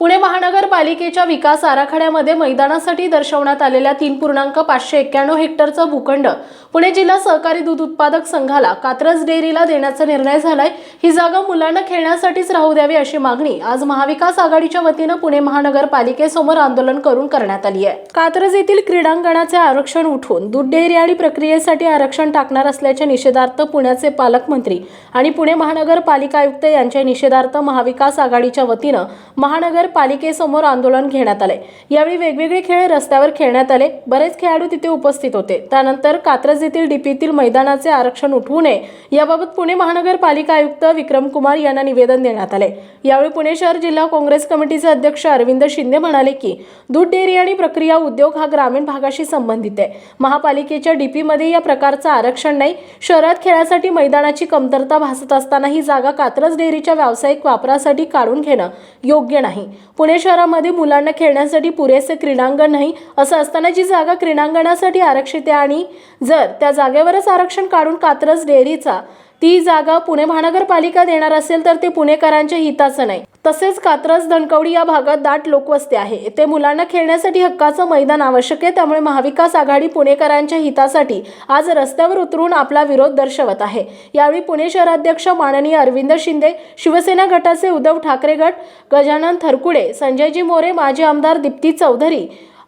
पुणे महानगरपालिकेच्या विकास आराखड्यामध्ये मैदानासाठी दर्शवण्यात आलेल्या तीन पूर्णांक पाचशे एक्क्याण्णव हेक्टरचं भूखंड पुणे जिल्हा सहकारी दूध उत्पादक संघाला कात्रज डेअरीला देण्याचा निर्णय झालाय. ही जागा मुलांना खेळण्यासाठीच राहू द्यावी अशी मागणी आज महाविकास आघाडीच्या वतीनं पुणे महानगरपालिकेसमोर आंदोलन करून करण्यात आली आहे. कात्रज येथील क्रीडांगणाचे आरक्षण उठवून दूध डेअरी आणि प्रक्रियेसाठी आरक्षण टाकणार असल्याच्या निषेधार्थ पुण्याचे पालकमंत्री आणि पुणे महानगरपालिका आयुक्त यांच्या निषेधार्थ महाविकास आघाडीच्या वतीनं महानगर पालिकेसमोर आंदोलन घेण्यात आले. यावेळी वेगवेगळे खेळ रस्त्यावर खेळण्यात आले. बरेच खेळाडू तिथे उपस्थित होते. त्यानंतर कात्रज येथील डीपीतील मैदानाचे आरक्षण उठवू नये याबाबत पुणे महानगरपालिका आयुक्त विक्रम कुमार यांना निवेदन देण्यात आले. यावेळी पुणे शहर जिल्हा काँग्रेस कमिटीचे अध्यक्ष अरविंद शिंदे म्हणाले की दूध डेअरी आणि प्रक्रिया उद्योग हा ग्रामीण भागाशी संबंधित आहे. महापालिकेच्या डीपीमध्ये या प्रकारचं आरक्षण नाही. शहरात खेळासाठी मैदानाची कमतरता भासत असताना ही जागा कात्रज डेअरीच्या व्यावसायिक वापरासाठी काढून घेणं योग्य नाही. पुणे शहरामध्ये मुलांना खेळण्यासाठी पुरेसे क्रीडांगण नाही असं असताना जी जागा क्रीडांगणासाठी आरक्षित आहे आणि जर त्या जागेवरच आरक्षण काढून कात्रज डेअरीचा ती जागा पुणे महानगरपालिका देणार असेल तर ते पुणेकरांच्या हिताचं नाही. तसेच कात्रज धनकवडी या भागात दाट लोकवस्ती आहे. ते मुलांना खेळण्यासाठी हक्काचं मैदान आवश्यक आहे. त्यामुळे महाविकास आघाडी पुणेकरांच्या हितासाठी आज रस्त्यावर उतरून आपला विरोध दर्शवत आहे. यावेळी पुणे शहराध्यक्ष माननीय अरविंद शिंदे शिवसेना गटाचे उद्धव ठाकरे गट गजानन थरकुडे संजयजी मोरे माजी आमदार दीप्ती चौधरी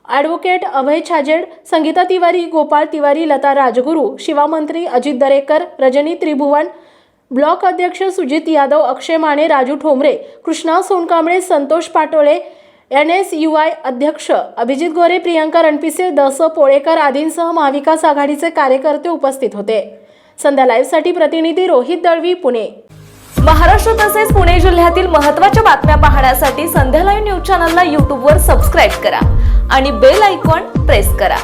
ॲडव्होकेट अभय छाजेड संगीता तिवारी गोपाळ तिवारी लता राजगुरू शिवामंत्री अजित दरेकर रजनी त्रिभुवन ब्लॉक अध्यक्ष Sujit Yadav Akshay Mane Raju Thombare Krishna Sonkamble Santosh Patole N S U I अध्यक्ष अभिजित गोरे प्रियंका रणपिसे दस पोळेकर आदींसह महाविकास आघाडीचे कार्यकर्ते उपस्थित होते. संध्या लाईव्हसाठी प्रतिनिधी रोहित दळवी पुणे. महाराष्ट्र तसेच पुणे जिल्ह्यातील महत्त्वाच्या बातम्या पाहण्यासाठी संध्या लाईव्ह न्यूज चॅनलला यूट्यूबवर सबस्क्राईब करा आणि बेल आयकॉन प्रेस करा.